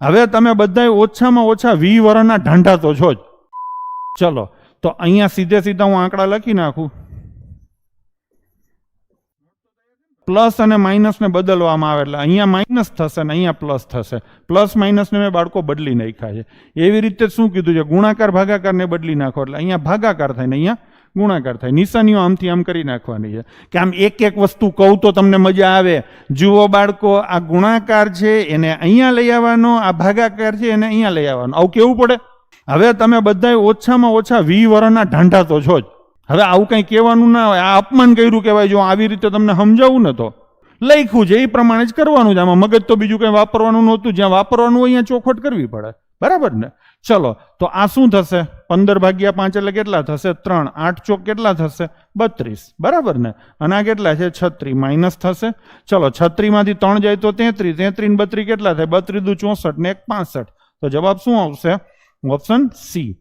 હવે તમે બધાય ઓછામાં ઓછા વી વરના ઢાંઢા તો છો જ. ચલો, તો અહીંયા સીધે સીધા હું આંકડા લખી નાખું. પ્લસ અને માઇનસને બદલવામાં આવે એટલે અહીંયા માઇનસ થશે ને અહીંયા પ્લસ થશે. પ્લસ માઇનસને મેં બાળકો બદલી નાખ્યા છે. એવી રીતે શું કીધું છે? ગુણાકાર, ભાગાકારને બદલી નાખો એટલે અહીંયા ભાગાકાર થાય ને અહીંયા ગુણાકાર થાય. નિશાનીઓ આમથી આમ કરી નાખવાની છે. કે આમ એક એક વસ્તુ કહું તો તમને મજા આવે. જુઓ બાળકો, આ ગુણાકાર છે, એને અહીંયા લઈ આવવાનો, આ ભાગાકાર છે, એને અહીંયા લઈ આવવાનો. આવું કેવું પડે? હવે તમે બધાય ઓછામાં ઓછા વી વરના ઢાંઢા તો છો જ. હવે આવું કંઈ કહેવાનું ના હોય. આ અપમાન કર્યું કહેવાય. જો આવી રીતે તમને સમજાવું ને તો. લખ્યું છે, એ પ્રમાણે જ કરવાનું છે. આમાં મગજ તો બીજું કંઈ વાપરવાનું નહોતું. જ્યાં વાપરવાનું હોય, અહીંયા ચોખવટ કરવી પડે. બરાબર ને? ચલો, તો આ શું થશે? પંદર ભાગ્યા પાંચ એટલે કેટલા થશે? ત્રણ. આઠ ચોક કેટલા થશે? બત્રીસ. બરાબર ને? અને આ કેટલા છે? છત્રી. માઇનસ થશે. ચલો, છત્રીમાંથી ત્રણ જાય તો તેત્રીસ. તેત્રીસ બત્રીસ કેટલા થાય? બત્રીસ દુ ચોસઠ ને એક પાસઠ. તો જવાબ શું આવશે? Option C.